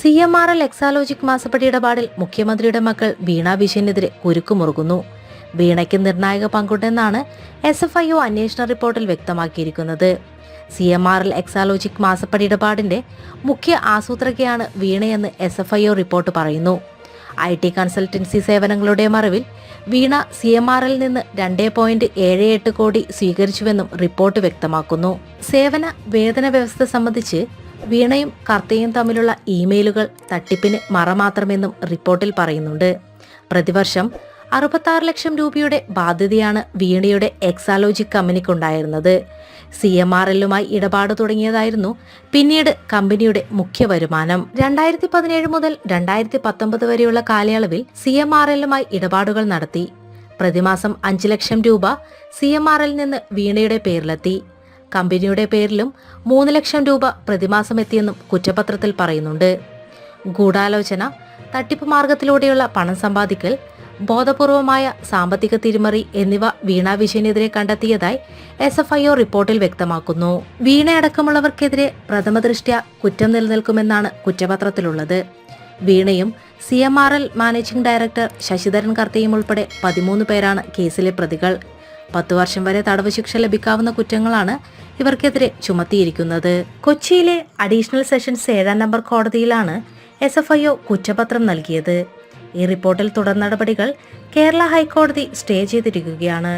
C M R L Exalogic മാസപ്പടി ഇടപാടിൽ മുഖ്യമന്ത്രിയുടെ മക്കൾ വീണ വിജയനെതിരെ കുരുക്കുമുറുകുന്നു വീണയ്ക്ക് നിർണായക പങ്കുണ്ടെന്നാണ് എസ് എഫ് ഐ ഒ അന്വേഷണ റിപ്പോർട്ടിൽ വ്യക്തമാക്കിയിരിക്കുന്നത്. C M R L Exalogic മാസപ്പടി ഇടപാടിന്റെ മുഖ്യ ആസൂത്രകയാണ് വീണയെന്ന് S F I O report പറയുന്നു. ഐ ടി കൺസൾട്ടൻസി സേവനങ്ങളുടെ മറവിൽ വീണ സി എം ആർ എൽ നിന്ന് രണ്ടേ പോയിന്റ് ഏഴ് എട്ട് കോടി സ്വീകരിച്ചുവെന്നും റിപ്പോർട്ട് വ്യക്തമാക്കുന്നു. സേവന വേതന വ്യവസ്ഥ സംബന്ധിച്ച് വീണയും കർത്തയും തമ്മിലുള്ള ഇമെയിലുകൾ തട്ടിപ്പിന് മറ മാത്രമെന്നും റിപ്പോർട്ടിൽ പറയുന്നുണ്ട്. പ്രതിവർഷം അറുപത്താറ് ലക്ഷം രൂപയുടെ ബാധ്യതയാണ് വീണയുടെ എക്സാലോജിക് കമ്പനിക്കുണ്ടായിരുന്നത്. സി എം ആർ എല്ലുമായി ഇടപാട് തുടങ്ങിയതായിരുന്നു പിന്നീട് കമ്പനിയുടെ മുഖ്യ വരുമാനം. രണ്ടായിരത്തി പതിനേഴ് മുതൽ രണ്ടായിരത്തി പത്തൊമ്പത് വരെയുള്ള കാലയളവിൽ സി എം ആർ എല്ലുമായി ഇടപാടുകൾ നടത്തി. പ്രതിമാസം അഞ്ച് ലക്ഷം രൂപ സി എം ആർ എൽ നിന്ന് വീണയുടെ പേരിലെത്തി. കമ്പനിയുടെ പേരിലും മൂന്ന് ലക്ഷം രൂപ പ്രതിമാസം എത്തിയെന്നും കുറ്റപത്രത്തിൽ പറയുന്നുണ്ട്. ഗൂഢാലോചന തട്ടിപ്പ് മാർഗത്തിലൂടെയുള്ള പണം സമ്പാദിക്കൽ ബോധപൂർവമായ സാമ്പത്തിക തിരിമറി എന്നിവ വീണ വിജയനെതിരെ കണ്ടെത്തിയതായി എസ് എഫ് ഐ ഒ റിപ്പോർട്ടിൽ വ്യക്തമാക്കുന്നു. വീണയടക്കമുള്ളവർക്കെതിരെ പ്രഥമദൃഷ്ട്യ കുറ്റം നിലനിൽക്കുമെന്നാണ് കുറ്റപത്രത്തിലുള്ളത്. വീണയും C M R L managing director Sasidharan കർത്തയും ഉൾപ്പെടെ പതിമൂന്ന് പേരാണ് കേസിലെ പ്രതികൾ. പത്തു വർഷം വരെ തടവ് ശിക്ഷ ലഭിക്കാവുന്ന കുറ്റങ്ങളാണ് ഇവർക്കെതിരെ ചുമത്തിയിരിക്കുന്നത്. കൊച്ചിയിലെ അഡീഷണൽ സെഷൻസ് ഏഴാം നമ്പർ കോടതിയിലാണ് എസ് എഫ് ഐ ഒ കുറ്റപത്രം നൽകിയത്. ഈ റിപ്പോർട്ടിൽ തുടർ നടപടികൾ കേരള ഹൈക്കോടതി സ്റ്റേ ചെയ്തിരിക്കുകയാണ്.